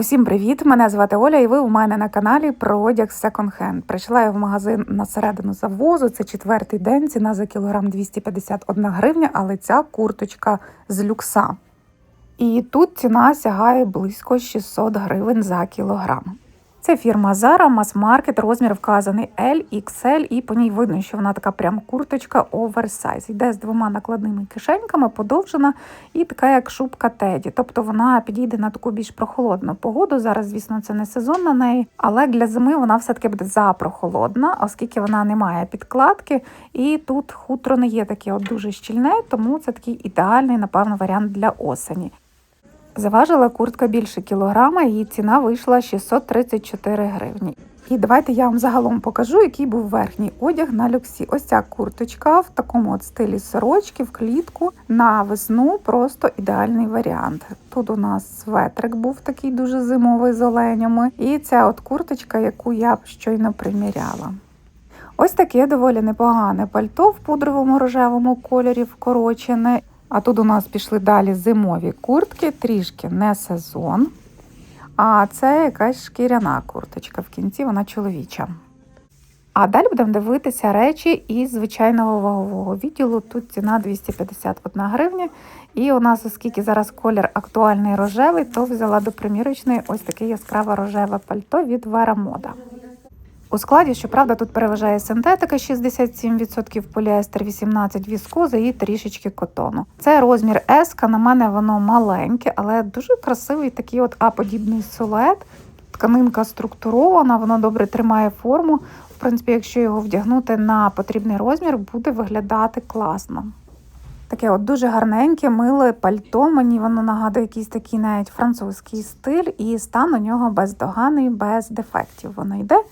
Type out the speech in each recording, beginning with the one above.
Усім привіт! Мене звати Оля, і ви у мене на каналі про одяг Hand. Прийшла я в магазин на середину завозу. Це четвертий день. Ціна за кілограм 251 гривня, але ця курточка з люкса. І тут ціна сягає близько 600 гривень за кілограм. Це фірма Zara, мас-маркет, розмір вказаний L, XL, і по ній видно, що вона така прям курточка оверсайз. Йде з двома накладними кишеньками, подовжена і така, як шубка Теді. Тобто вона підійде на таку більш прохолодну погоду. Зараз, звісно, це не сезон на неї, але для зими вона все-таки буде запрохолодна, оскільки вона не має підкладки. І тут хутро не є таке от дуже щільне, тому це такий ідеальний, напевно, варіант для осені. Заважила куртка більше кілограма, її ціна вийшла 634 гривні. І давайте я вам загалом покажу, який був верхній одяг на люксі. Ось ця курточка в такому от стилі сорочки, в клітку на весну просто ідеальний варіант. Тут у нас светрик був такий дуже зимовий з оленями, і ця от курточка, яку я щойно приміряла. Ось таке доволі непогане пальто в пудровому рожевому кольорі вкорочене. А тут у нас пішли далі зимові куртки, трішки не сезон. А це якась шкіряна курточка. В кінці вона чоловіча. А далі будемо дивитися речі із звичайного вагового відділу. Тут ціна 251 гривня. І у нас, оскільки зараз колір актуальний рожевий, то взяла до примірочної ось таке яскраве рожеве пальто від Вера Мода. У складі, щоправда, тут переважає синтетика 67%, поліестер 18% віскоза і трішечки котону. Це розмір S, на мене воно маленьке, але дуже красивий такий от А-подібний силует. Тканинка структурована, воно добре тримає форму. В принципі, якщо його вдягнути на потрібний розмір, буде виглядати класно. Таке от дуже гарненьке, миле пальто. Мені воно нагадує якийсь такий навіть французький стиль, і стан у нього бездоганий, без дефектів воно йде.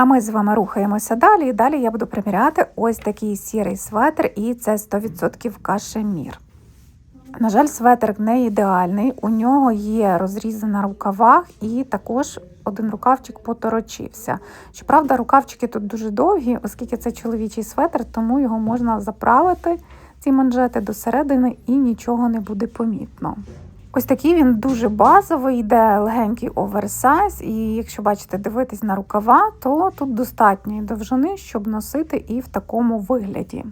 А ми з вами рухаємося далі. І далі я буду приміряти ось такий сірий светр, і це 100% кашемір. На жаль, светр не ідеальний. У нього є розрізи на рукавах, і також один рукавчик поторочився. Щоправда, рукавчики тут дуже довгі, оскільки це чоловічий светр, тому його можна заправити, ці манжети до середини, і нічого не буде помітно. Ось такий він дуже базовий, йде легенький оверсайз, і якщо бачите, дивитись на рукава, то тут достатньої довжини, щоб носити і в такому вигляді.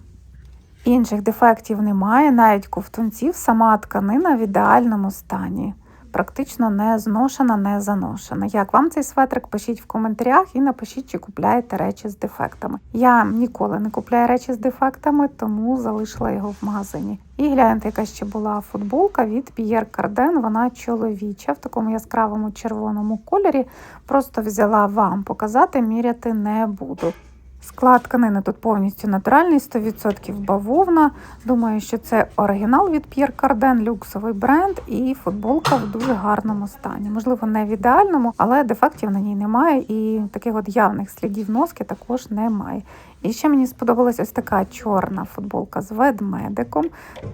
Інших дефектів немає, навіть ковтунців, сама тканина в ідеальному стані. Практично не зношена, не заношена. Як вам цей светрик? Пишіть в коментарях і напишіть, чи купляєте речі з дефектами. Я ніколи не купляю речі з дефектами, тому залишила його в магазині. І гляньте, яка ще була футболка від Pierre Cardin, Вона чоловіча в такому яскравому червоному кольорі. Просто взяла вам показати, міряти не буду. Склад тканини тут повністю натуральний, 100% бавовна. Думаю, що це оригінал від Pierre Cardin, люксовий бренд, і футболка в дуже гарному стані. Можливо, не в ідеальному, але дефектів на ній немає, і таких от явних слідів носки також немає. І ще мені сподобалась ось така чорна футболка з ведмедиком.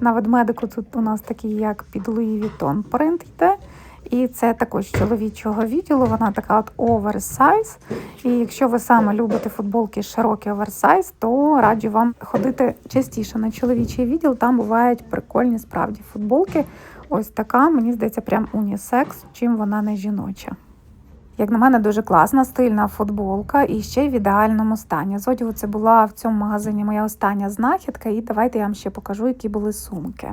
На ведмедику тут у нас такий, як під Louis Vuitton принт йде. І це також чоловічого відділу, вона така от оверсайз. І якщо ви саме любите футболки широкий оверсайз, то раджу вам ходити частіше на чоловічий відділ. Там бувають прикольні справді футболки. Ось така, мені здається, прям унісекс, чим вона не жіноча. Як на мене, дуже класна, стильна футболка і ще й в ідеальному стані. З одягу це була в цьому магазині моя остання знахідка, і давайте я вам ще покажу, які були сумки.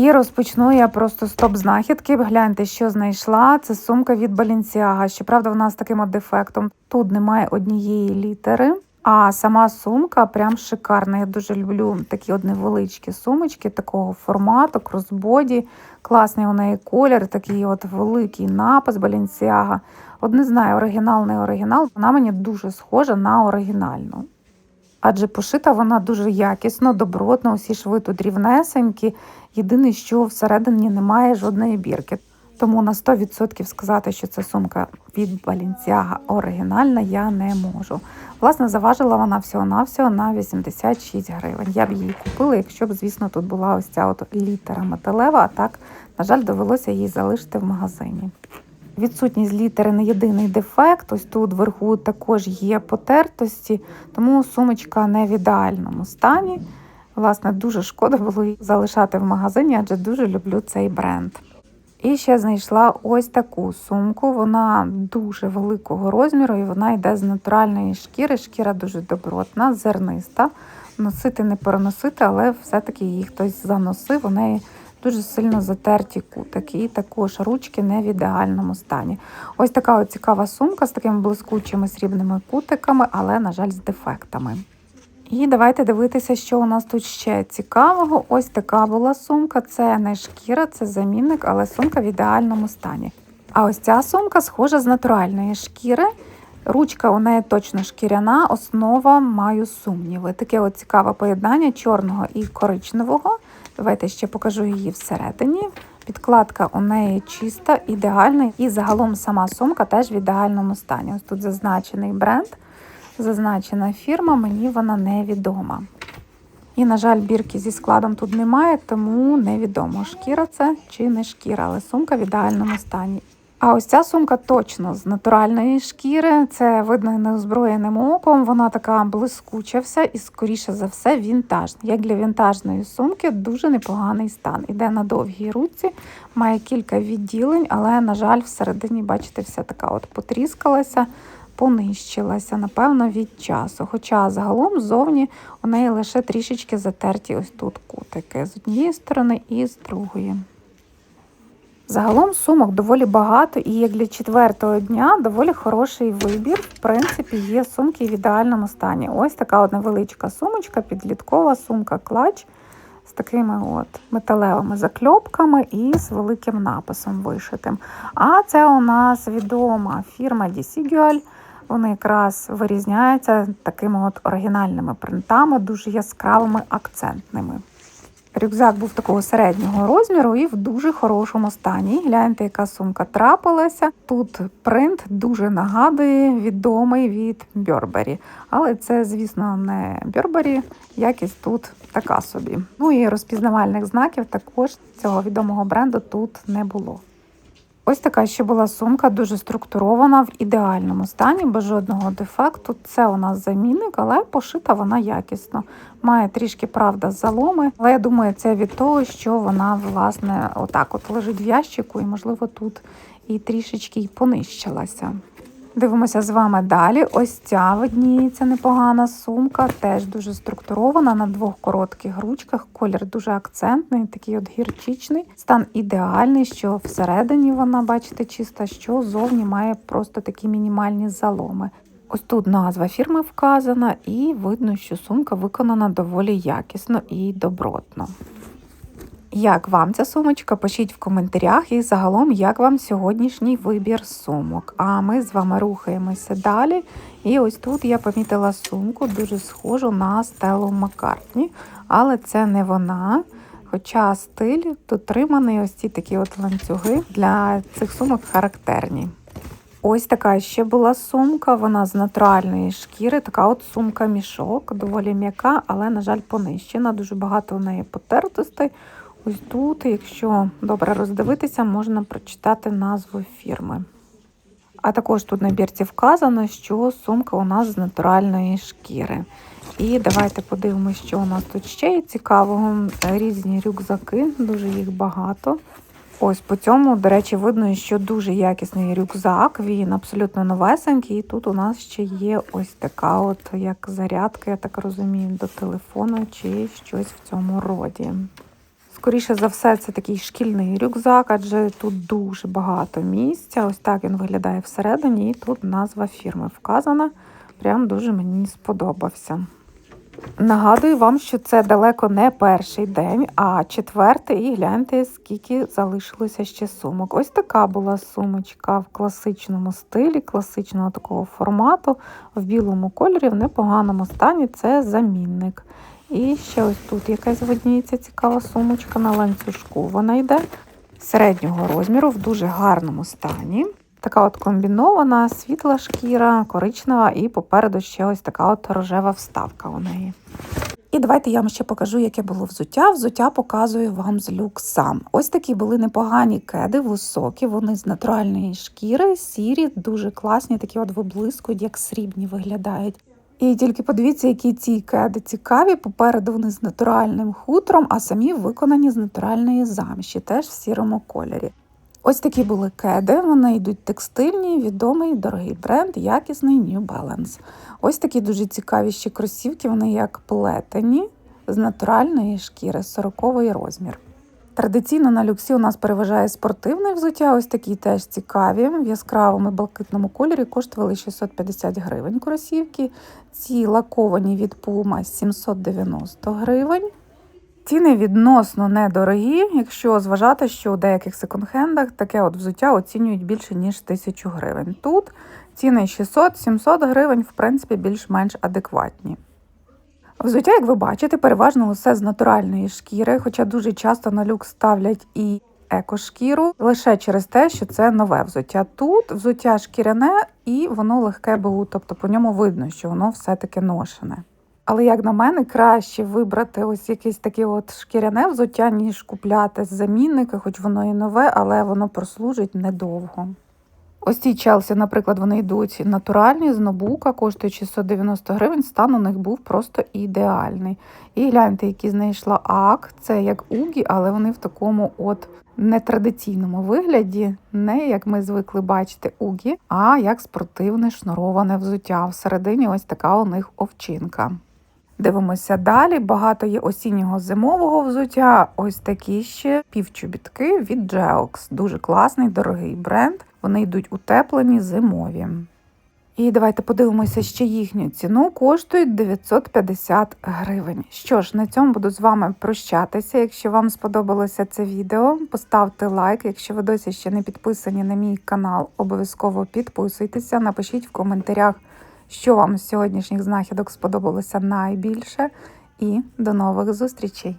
І розпочну я просто стоп знахідки. Гляньте, що знайшла. Це сумка від Balenciaga. Щоправда, вона з таким от дефектом. Тут немає однієї літери. А сама сумка прям шикарна. Я дуже люблю такі от невеличкі сумочки такого формату, кросбоді. Класний у неї колір, такий от великий напис Balenciaga. От не знаю, оригінал, не оригінал. Вона мені дуже схожа на оригінальну. Адже пошита вона дуже якісно, добротно, усі шви тут рівнесенькі. Єдине, що всередині немає жодної бірки. Тому на 100% сказати, що це сумка від Balenciaga оригінальна, я не можу. Власне, заважила вона всього-навсього на 86 гривень. Я б її купила, якщо б, звісно, тут була ось ця от літера металева, а так, на жаль, довелося її залишити в магазині. Відсутність літери не єдиний дефект. Ось тут вверху також є потертості, тому сумочка не в ідеальному стані. Власне, дуже шкода було її залишати в магазині, адже дуже люблю цей бренд. І ще знайшла ось таку сумку. Вона дуже великого розміру, і вона йде з натуральної шкіри. Шкіра дуже добротна, зерниста. Носити не переносити, але все-таки її хтось заносив. У неї дуже сильно затерті кутики. І також ручки не в ідеальному стані. Ось така от цікава сумка з такими блискучими срібними кутиками, але, на жаль, з дефектами. І давайте дивитися, що у нас тут ще цікавого. Ось така була сумка. Це не шкіра, це замінник, але сумка в ідеальному стані. А ось ця сумка схожа з натуральної шкіри. Ручка у неї точно шкіряна, основа маю сумніви. Таке от цікаве поєднання чорного і коричневого. Давайте ще покажу її всередині. Підкладка у неї чиста, ідеальна, і загалом сама сумка теж в ідеальному стані. Ось тут зазначений бренд, зазначена фірма, мені вона невідома. І, на жаль, бірки зі складом тут немає, тому невідомо, шкіра це чи не шкіра, але сумка в ідеальному стані. А ось ця сумка точно з натуральної шкіри. Це видно неозброєним оком. Вона така блискуча вся і, скоріше за все, вінтажна. Як для вінтажної сумки, дуже непоганий стан. Іде на довгій руці, має кілька відділень, але, на жаль, всередині, бачите, вся така от потріскалася, понищилася, напевно, від часу. Хоча загалом ззовні у неї лише трішечки затерті ось тут кутики з однієї сторони і з другої. Загалом сумок доволі багато, і як для четвертого дня доволі хороший вибір. В принципі, є сумки в ідеальному стані. Ось така от невеличка сумочка, підліткова сумка клач з такими от металевими закльопками і з великим написом вишитим. А це у нас відома фірма Desigual. Вони якраз вирізняються такими от оригінальними принтами, дуже яскравими акцентними. Рюкзак був такого середнього розміру і в дуже хорошому стані. Гляньте, яка сумка трапилася. Тут принт дуже нагадує відомий від Бьорбері. Але це, звісно, не Бьорбері, якість тут така собі. Ну і розпізнавальних знаків також цього відомого бренду тут не було. Ось така ще була сумка, дуже структурована в ідеальному стані, без жодного дефекту. Це у нас замінник, але пошита вона якісно. Має трішки правда заломи, але я думаю, це від того, що вона, власне, отак от лежить в ящику, і, можливо, тут і трішечки й понищилася. Дивимося з вами далі. Ось ця видніється непогана сумка, теж дуже структурована на двох коротких ручках. Колір дуже акцентний, такий от гірчичний. Стан ідеальний, що всередині вона, бачите, чиста, що зовні має просто такі мінімальні заломи. Ось тут назва фірми вказана, і видно, що сумка виконана доволі якісно і добротно. Як вам ця сумочка? Пишіть в коментарях і загалом, як вам сьогоднішній вибір сумок. А ми з вами рухаємося далі. І ось тут я помітила сумку, дуже схожу на Стелу Маккартні, але це не вона. Хоча стиль дотриманий, ось ці такі от ланцюги для цих сумок характерні. Ось така ще була сумка, вона з натуральної шкіри, така от сумка-мішок, доволі м'яка, але, на жаль, понищена. Дуже багато у неї потертостей. Ось тут, якщо добре роздивитися, можна прочитати назву фірми. А також тут на бірці вказано, що сумка у нас з натуральної шкіри. І давайте подивимося, що у нас тут ще є цікавого. Різні рюкзаки, дуже їх багато. Ось по цьому, до речі, видно, що дуже якісний рюкзак, він абсолютно новесенький. І тут у нас ще є ось така, от як зарядка, я так розумію, до телефону чи щось в цьому роді. Скоріше за все, це такий шкільний рюкзак, адже тут дуже багато місця. Ось так він виглядає всередині, і тут назва фірми вказана. Прям дуже мені сподобався. Нагадую вам, що це далеко не перший день, а четвертий, і гляньте, скільки залишилося ще сумок. Ось така була сумочка в класичному стилі, класичного такого формату, в білому кольорі, в непоганому стані це замінник. І ще ось тут якась видніється цікава сумочка на ланцюжку. Вона йде середнього розміру в дуже гарному стані. Така от комбінована, світла шкіра, коричнева, і попереду ще ось така от рожева вставка у неї. І давайте я вам ще покажу, яке було взуття. Взуття показую вам з люксам. Ось такі були непогані кеди, високі, вони з натуральної шкіри, сірі, дуже класні, такі от виблискують, як срібні виглядають. І тільки подивіться, які ці кеди цікаві. Попереду вони з натуральним хутром, а самі виконані з натуральної замші, теж в сірому кольорі. Ось такі були кеди. Вони йдуть текстильні, відомий дорогий бренд, якісний New Balance. Ось такі дуже цікаві ще кросівки. Вони як плетені з натуральної шкіри, 40 розмір. Традиційно на люксі у нас переважає спортивне взуття. Ось такі теж цікаві. В яскравому блакитному кольорі коштували 650 гривень кросівки. Ці лаковані від Puma 790 гривень. Ціни відносно недорогі, якщо зважати, що у деяких секонд-хендах таке от взуття оцінюють більше ніж 1000 гривень. Тут ціни 600-700 гривень, в принципі, більш-менш адекватні. Взуття, як ви бачите, переважно усе з натуральної шкіри, хоча дуже часто на люк ставлять і екошкіру лише через те, що це нове взуття. Тут взуття шкіряне і воно легке БУ, тобто по ньому видно, що воно все-таки ношене. Але, як на мене, краще вибрати ось якесь таке от шкіряне взуття, ніж купляти з замінника, хоч воно і нове, але воно прослужить недовго. Ось ці Челсі, наприклад, вони йдуть натуральні з нобука, коштують 690 гривень. Стан у них був просто ідеальний. І гляньте, які знайшла ак. Це як угі, але вони в такому от нетрадиційному вигляді, не як ми звикли бачити угі, а як спортивне шнуроване взуття. Всередині ось така у них овчинка. Дивимося далі. Багато є осіннього зимового взуття. Ось такі ще півчобітки від Geox. Дуже класний, дорогий бренд. Вони йдуть утеплені зимові. І давайте подивимося ще їхню ціну. Коштують 950 гривень. Що ж, на цьому буду з вами прощатися. Якщо вам сподобалося це відео, поставте лайк. Якщо ви досі ще не підписані на мій канал, обов'язково підписуйтеся, напишіть в коментарях, що вам з сьогоднішніх знахідок сподобалося найбільше. І до нових зустрічей!